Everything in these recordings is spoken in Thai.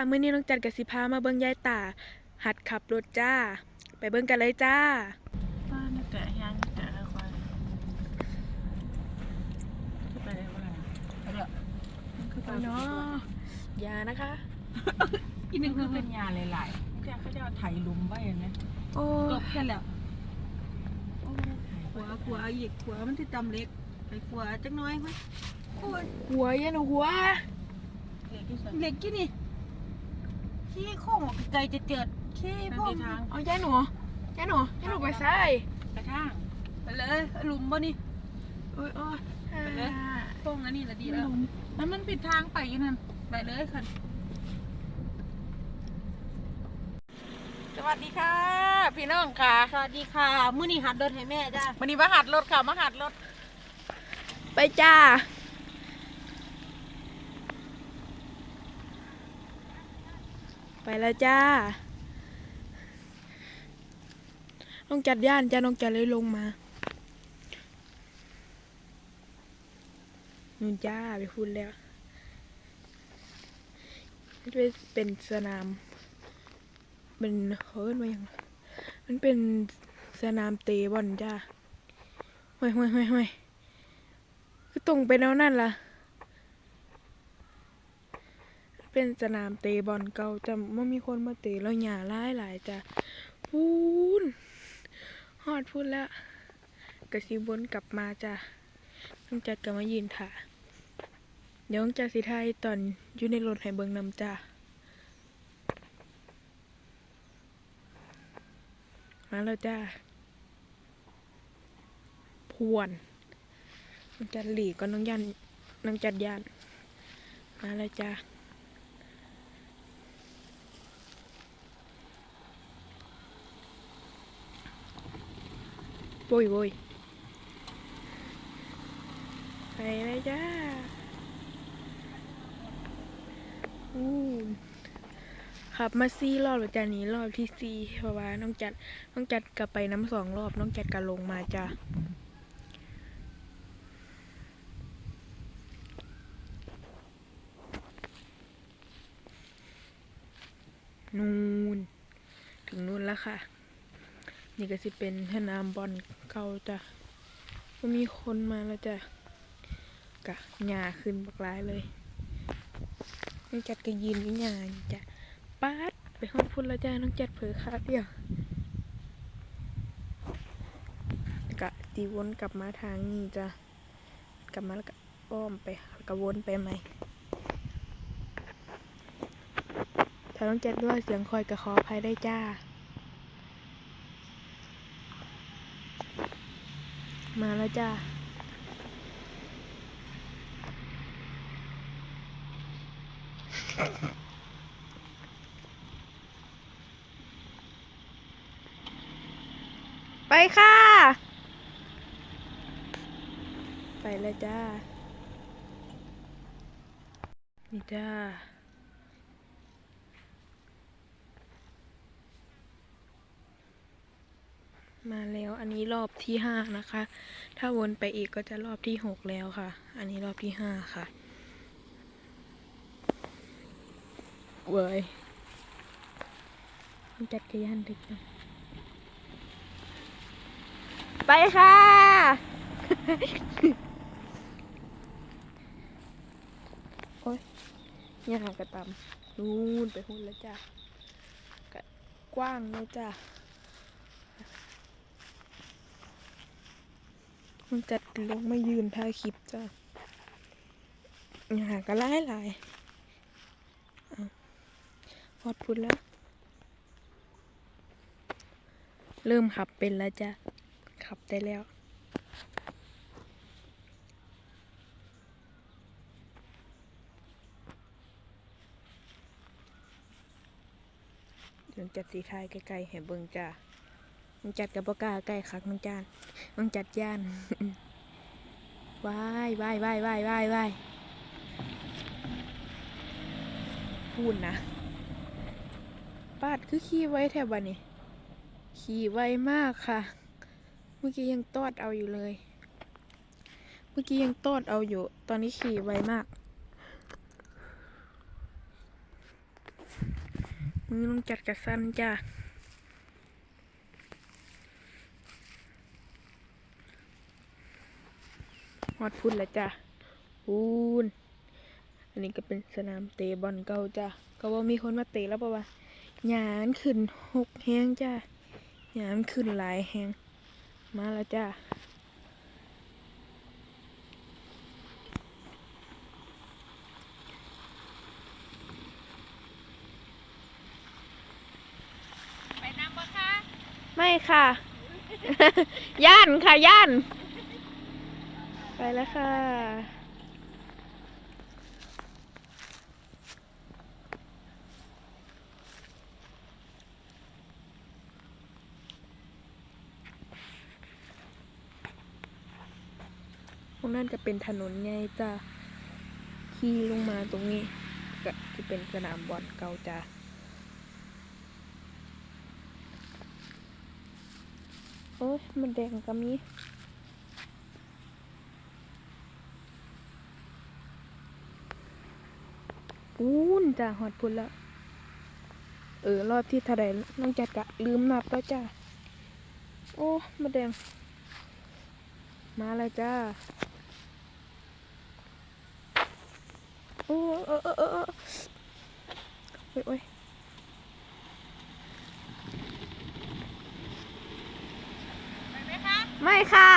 ค่ะมื้อนี้น้องจัดกับสิพามาเบิ่งยายตา หัดขับรถจ้า ไปเบิ่งกันเลยจ้าบ้านนี่แกะยางนี่แกะค่อยๆจะไปได้บ่ล่ะไปเด้อมันคือไปไปเนาะเนาะอย่านะคะอีนึงคือเป็นยาหลายๆแกเขาจะเอาไถหลุมไว้เห็นไหมโอ้กบแค่แล้วขวาขวาอีกขวามันที่ตำเล็กไปขวาจักหน้อยไหมโอ้ยหัวเยันหัวเด็กที่สุดเล็กกี่นี่ ขี้โค้งออกไกลจะเจิดขี้นั่นพ่อที่ทางเอายายหนูยายหนูยายหนูไปซ้ายกระทางไปเลยหลุมบ่นี่โอ้ยโอ้ยไปเลยโค้งอันนี้ละดีแล้วมันมันผิดทางไปอยู่นั่นไปเลยค่ะสวัสดีค่ะ พี่น้องค่ะ สวัสดีค่ะมื้อนี้หัดรถให้แม่จ้าวันนี้มาหัดรถค่ะมาหัดรถ ไปจ้า ไปแล้วจ้า น้องจัดย่านจ้าน้องจัดเลยลงมานู่นจ้าไปพูดแล้วมันจะเป็นสนาม เป็นเฮิร์นมาอย่างมันเป็นสนามเตะบอลจ้าห่วยห่วยห่วยห่วยคือตรงไปแล้วนั่นล่ะ เป็นสนามเตะบอลเก่าแต่ไม่มีคนมาเตะแล้วหย่าหลายหลายจ้ะพูนฮอดพูดแล้วกระซิบวนกลับมาจ้ะต้องจัดกลับมายืนถ่าเดี๋ยวต้องจัดสิไทยตอนอยู่ในรถให้เบิงนำจ้ะมาแล้วจ้าพวนน้องจัดหลีก็น้องยันน้องจัดยานมาแล้วจ้า โวยโวยไปเลยจ้าอู้ขับมาซี่รอบแล้วจ้านี้รอบที่สี่เพราะว่าน้องจัดน้องจัดกลับไปน้ำสองรอบน้องจัดกลับลงมาจ้านูนถึงนู่นแล้วค่ะ นี่ก็สิเป็นสนามบอลเก่าจ้ะก็มีคนมาแล้วจ้ะกะหญ้าขึ้นบักหลายเลยน้องจัดก็ยืนอยู่หญ้าอยู่จ้ะป๊าดไปห้องพุ่นแล้วจ้ะน้องจัดเผลอขาเดียวกะตีวนกลับมาทางนี้จ้ะกลับมาแล้วก็อ้อมไปแล้วก็วนไปใหม่ถ้าต้องจ็ดด้วยเสียงคอยกับขออภัยได้จ้า มาแล้วจ้าไปค่ะ ไปแล้วจ้า นี่จ้า มาแล้วอันนี้รอบที่ห้านะคะ ถ้าวนไปอีกก็จะรอบที่หกแล้วค่ะ อันนี้รอบที่ห้าค่ะ เว้ยต้องจัดกระยานดึกนะไปค่ะ โอ้ยอย่าหากระตำนู่นไปหุ่นแล้วจ้ะกะกว้างเลยจ้ะ มันจัดลงมายืนถ่ายคลิปจ้ะหาก็ไล่หลายเอพอดพูดแล้ว เริ่มขับเป็นแล้วจ้ะ ขับได้แล้วเดี๋ยวจัดสีทายใกล้ๆให้เบิ่งจ้ะ น้องจัดกับปากล้าใกล้คักน้องจานน้องจัดย่านวายวายวายวายวายวายพูดนะปาดคือขี่ไว้แถวบ้านนี่ขี่ไวมากค่ะ เมื่อกี้ยังตอดเอาอยู่เลย เมื่อกี้ยังตอดเอาอยู่ ตอนนี้ขี่ไวมาก มือน้องจัดกระสันจ้า ฮอดพุ่นแล้วจ้าพูนอันนี้ก็เป็นสนามเตะบอลเก่าจ้าก็ว่ามีคนมาเตะแล้วปะวะหยานขึ้นหกแหงจ้าหยานขึ้นหลายแหงมาแล้วจ้าไปน้ำบ่คะไม่ค่ะ ย่านค่ะย่าน ไปแล้วค่ะ ตรงนั้นจะเป็นถนนไงจ้าขี่ลงมาตรงนี้ ก็จะเป็นสนามบอลเก่าจ้าโอ้ยมันแดงก็มี ปูนจ้าหอดพุ่นแล้วเออ รอบที่เท่าใดน้องจัดกะ ลืมนับแล้วจ้าโอ้มันแดง มาแล้วจ้า โอ้เออเออเออเออโอ้ยโอ้ยไปไหมคะ ไม่ค่ะ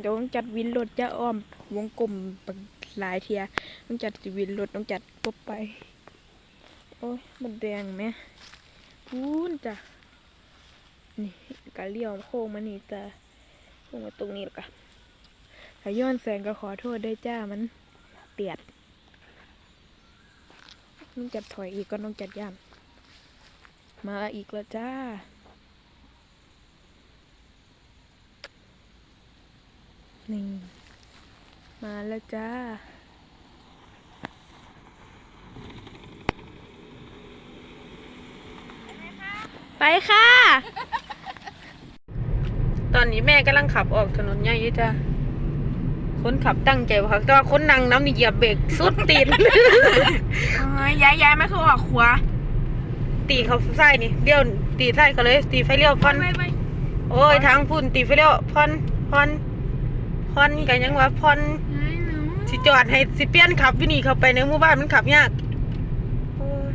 เดี๋ยวต้องจัดวินรถจะอ้อม วงกลมหลายเทียต้องจัดวินรถต้องจัดกบไป โอ้ยมันแดงไหมพูนจ้ะนี่กะเลี้ยวโค้งมานี่จ้ะลงมาตรงนี้แล้วกะถ้าย้อนแสงก็ขอโทษได้จ้ามันเตียดน้องจัดถอยอีกก็น้องจัดย่านมาอีกแล้วจ้า นี่ มาแล้วจ้า ไปค่ะ ตอนนี้แม่กำลังขับออกถนนใหญ่อยู่จ้าคนขับตั้งใจว่าแต่ว่าคนนั่งน้ำนี่เหยียบเบรกสุดตีนย้ายย้ายไม่คือออกขวาตีเขาใส่ายนี่เลี้ยวตีใส่เขาเลย ตีไฟเลี้ยวพอนไปไปโอ้ยทางพุ่นตีไฟเลี้ยวพอนพอน พอนกันยังว่าพอนสิจอดให้สิเปลี่ยนขับวินี่เข้าไปในหมู่บ้านมันขับยากโอ้ย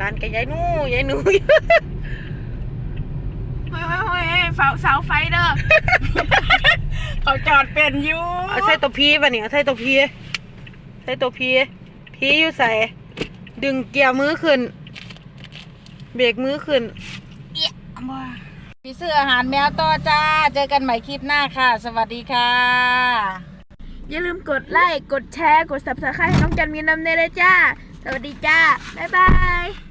ร้านกับยายหนู่ยายหนูเฮ้ยเฮ้ยเฮ้ยเฮ้ยเสาเสาไฟเด้อเขาจอดเป็นอยู่เอาใส่ตัวพีป่ะเนี่ยเอาใส่ตัวพีใส่ตัวพีพีอยู่ใส่ ดึงเกียร์มือขึ้น เบรกมือขึ้น พี่ซื้ออาหารแมวต่อจ้า เจอกันใหม่คลิปหน้าค่ะ สวัสดีค่ะ อย่าลืมกดไลค์ กดแชร์ กด subscribe ให้น้องจันมีน้ำเนยเลยจ้า สวัสดีจ้า บ๊ายบาย